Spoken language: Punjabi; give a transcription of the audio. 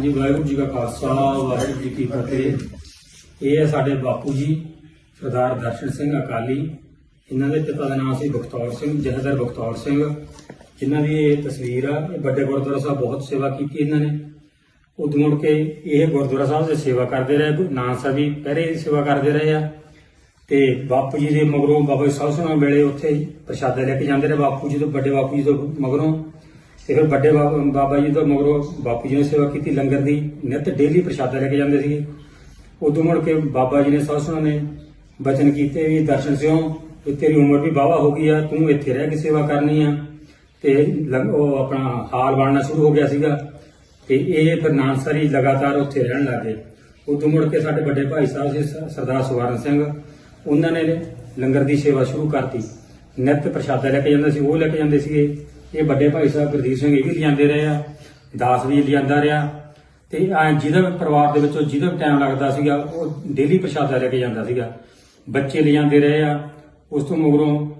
ਹਾਂਜੀ, ਵਾਹਿਗੁਰੂ ਜੀ ਕਾ ਖਾਲਸਾ, ਵਾਹਿਗੁਰੂ ਜੀ ਕੀ ਫਤਿਹ। ਇਹ ਹੈ ਸਾਡੇ ਬਾਪੂ ਜੀ, ਸਰਦਾਰ ਦਰਸ਼ਨ ਸਿੰਘ ਅਕਾਲੀ। ਇਹਨਾਂ ਦੇ ਪਿਤਾ ਦਾ ਨਾਮ ਸੀ ਬਖਤੌਰ ਸਿੰਘ ਜਹਦਰ ਬਖਤੌਰ ਸਿੰਘ, ਜਿਨ੍ਹਾਂ ਦੀ ਇਹ ਤਸਵੀਰ ਆ, ਇਹ ਵੱਡੇ ਗੁਰਦੁਆਰਾ ਸਾਹਿਬ ਬਹੁਤ ਸੇਵਾ ਕੀਤੀ ਇਹਨਾਂ ਨੇ। ਉਦੋਂ ਮੁੜ ਕੇ ਇਹ ਗੁਰਦੁਆਰਾ ਸਾਹਿਬ ਦੀ ਸੇਵਾ ਕਰਦੇ ਰਹੇ, ਗੁਰੂ ਨਾਨਕ ਸਾਹਿਬ ਜੀ ਪਹਿਰੇ ਦੀ ਸੇਵਾ ਕਰਦੇ ਰਹੇ ਆ। ਤੇ ਬਾਪੂ ਜੀ ਦੇ ਮਗਰੋਂ ਬਾਬਾ ਜੀ ਸਾਹਿਬ ਸੁਣਾ ਵੇਲੇ ਉੱਥੇ ਪ੍ਰਸ਼ਾਦਾ ਲੈ ਕੇ ਜਾਂਦੇ ਰਹੇ, ਬਾਪੂ ਜੀ ਤੋਂ ਵੱਡੇ ਬਾਪੂ ਜੀ ਤੋਂ ਮਗਰੋਂ। ਤੇ ਫਿਰ ਵੱਡੇ ਬਾ- ਬਾਬਾ ਜੀ ਤੋਂ ਮਗਰੋਂ ਬਾਪੂ ਜੀ ਨੇ ਸੇਵਾ ਕੀਤੀ, ਲੰਗਰ ਦੀ ਨਿਤ ਡੇਲੀ ਪ੍ਰਸ਼ਾਦਾ ਲੈ ਕੇ ਜਾਂਦੇ ਸੀਗੇ। ਉਦੋਂ ਮੁੜ ਕੇ ਬਾਬਾ ਜੀ ਨੇ ਸਾਹਿਬ ਸੁਣਾ ਨੇ ਬਚਨ ਕੀਤੇ ਵੀ ਦਰਸ਼ਨ ਸਿਓ ਵੀ ਤੇਰੀ ਉਮਰ ਵੀ ਵਾਹਵਾ ਹੋ ਗਈ ਆ, ਤੂੰ ਇੱਥੇ ਰਹਿ ਕੇ ਸੇਵਾ ਕਰਨੀ ਆ। ਤੇ ਲੰਗ- ਉਹ ਆਪਣਾ ਹਾਲ ਬਣਨਾ ਸ਼ੁਰੂ ਹੋ ਗਿਆ ਸੀਗਾ। ਤੇ ਇਹ ਫਿਰ ਨਾਨਸਰੀ ਲਗਾਤਾਰ ਉੱਥੇ ਰਹਿਣ ਲੱਗੇ ਉਦੋਂ ਮੁੜ ਕੇ ਸਾਡੇ ਵੱਡੇ ਭਾਈ ਸਾਹਿਬ ਸੀ, ਸ- ਸਰਦਾਰ ਸਵਰਨ ਸਿੰਘ, ਉਹਨਾਂ ਨੇ ਲੰਗਰ ਦੀ ਸੇਵਾ ਸ਼ੁਰੂ ਕਰਤੀ। ਨਿਤ ਪ੍ਰਸ਼ਾਦਾ ਲੈ ਕੇ ਜਾਂਦੇ ਸੀ, ਉਹ ਲੈ ਕੇ ਜਾਂਦੇ ਸੀਗੇ। ਇਹ ਵੱਡੇ ਭਾਈ ਸਾਹਿਬ ਗੁਰਦੀਪ ਸਿੰਘ ਇਹ ਵੀ ਲਿਆਂਦੇ ਰਹੇ ਆ, ਦਾਸ ਵੀ ਲਿਆਂਦਾ ਰਿਹਾ ਤੇ ਐਂ ਜਿਹਦਾ ਵੀ ਪਰਿਵਾਰ ਦੇ ਵਿੱਚੋਂ ਜਿਹਦਾ ਟਾਈਮ ਲੱਗਦਾ ਸੀਗਾ, ਉਹ ਡੇਲੀ ਪ੍ਰਸ਼ਾਦਾ ਲੈ ਕੇ ਜਾਂਦਾ ਸੀਗਾ। ਬੱਚੇ ਲਿਆਂਦੇ ਰਹੇ ਆ, ਉਸ ਤੋਂ ਮਗਰੋਂ